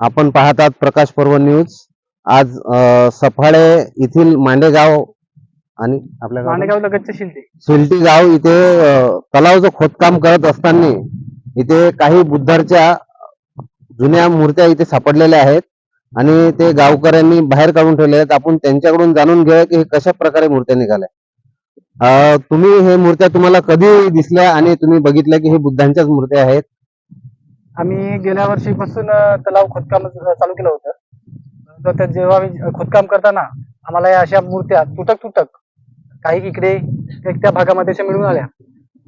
आपण पाहत आहात प्रकाश पर्व न्यूज. आज सफाळे येथील मांडेगाव आणि आपल्या? माणेगाव लगतचे शिल्दे शिलटी गाव इथे तलावाचं खोदकाम करत असताना इथे काही बुद्धांच्या जुन्या मूर्त्या इथे सापडलेल्या आहेत आणि ते गावकऱ्यांनी बाहेर काढून ठेवले आहेत. आपण त्यांच्याकडून जाणून घेऊया की हे कशा प्रकारे मूर्त्या निघाल्या. तुम्ही हे मूर्त्या तुम्हाला कधी दिसल्या आणि तुम्ही बघितल्या की हे बुद्धांच्याच मूर्त्या आहेत? आम्ही गेल्या वर्षीपासून तलाव खोदकाम चालू केलं होतं. तर त्या जेव्हा आम्ही खोदकाम करताना आम्हाला या अशा मूर्त्या तुटक तुटक काही इकडे त्या भागामध्ये अशा मिळून आल्या.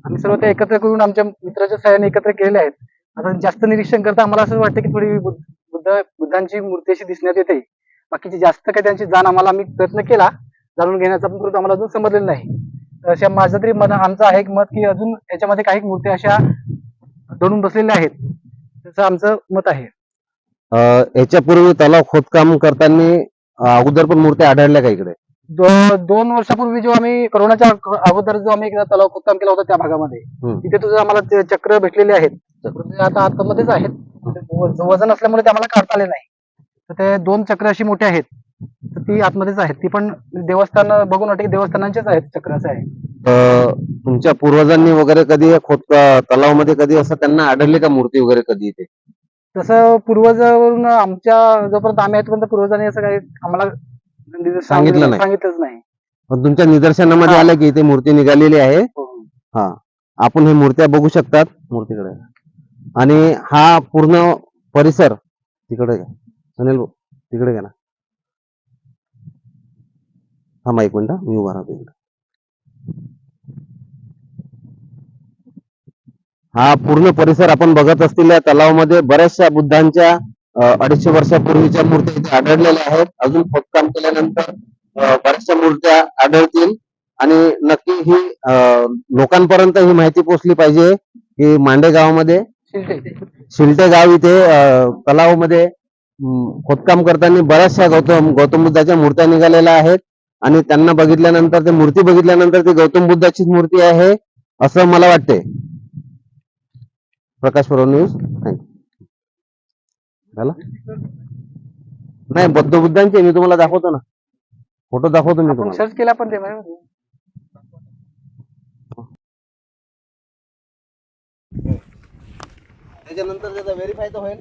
आम्ही सर्व त्या एकत्र करून आमच्या मित्राच्या सहाय्याने एकत्र केलेल्या आहेत. आता जास्त निरीक्षण करता आम्हाला असं वाटतं की थोडी बुद्ध बुद्ध बुद्धांची मूर्ती अशी दिसण्यात येते. बाकीची जास्त काही त्यांची जाण आम्हाला आम्ही प्रयत्न केला. जाणून घेण्याचा पण परंतु आम्हाला अजून समजलेलं नाही. तर अशा माझं तरी मत आमचं आहे एक मत की अजून याच्यामध्ये काही मूर्त्या अशा दडून बसलेल्या आहेत. त्याचं आमचं मत आहे. याच्यापूर्वी तलाव खोदकाम करताना अगोदर पण मूर्त्या आढळल्या का इकडे? दो- दोन वर्षापूर्वी जो आम्ही कोरोनाच्या अग- अगोदर जो आम्ही एकदा तलाव खोदकाम केला होता त्या भागामध्ये. तिथे तुझं आम्हाला चक्र भेटलेले आहेत. आता आतमध्येच आहेत. वजन असल्यामुळे ते आम्हाला काढता आले नाही. तर ते दोन चक्र अशी मोठी आहेत. तर ती आतमध्येच आहेत. ती पण देवस्थान बघून वाटते देवस्थानांचेच आहेत चक्र असं आहे. तुमच्या पूर्वजांनी वगैरे कधी खोद तलावामध्ये कधी असं त्यांना आढळले का मूर्ती वगैरे कधी इथे तसं पूर्वजावरून आमच्या जोपर्यंत आम्ही आहे तोपर्यंत पूर्वजांनी असं काही आम्हाला निदर्शन सांगितलं नाही. सांगितलंच नाही पण तुमच्या निदर्शनामध्ये हा. आलं की इथे मूर्ती निघालेली आहे हो. हा आपण हे मूर्त्या बघू शकतात मूर्तीकडे आणि हा पूर्ण परिसर तिकडे घ्या अनिल भाऊ, तिकडे घ्या ना थांबा एक मिनिट मी उभा राहतो. हा पूर्ण परिसर आपण बघत असलेल्या तलावामध्ये बऱ्याचशा बुद्धांच्या अडीचशे वर्षापूर्वीच्या मूर्त्या इथे आढळलेल्या आहेत. अजून खोदकाम केल्यानंतर बऱ्याचशा मूर्त्या आढळतील. आणि नक्की ही लोकांपर्यंत ही माहिती पोहोचली पाहिजे की मांडे गावामध्ये शिलटे गाव इथे तलावामध्ये खोदकाम करताना बऱ्याचशा गौतम गौतम बुद्धाच्या मूर्त्या निघालेल्या आहेत. आणि त्यांना बघितल्यानंतर ते मूर्ती बघितल्यानंतर ती गौतम बुद्धाचीच मूर्ती आहे असं मला वाटते प्रकाश परब न्यूज थँक्यू झालं? नाही बौद्ध बुद्धांचे मी तुम्हाला दाखवतो ना. फोटो दाखवतो मी तुम्हाला. सर्च केला पण ते त्याच्यानंतर त्याचा व्हेरीफाय तर होईल.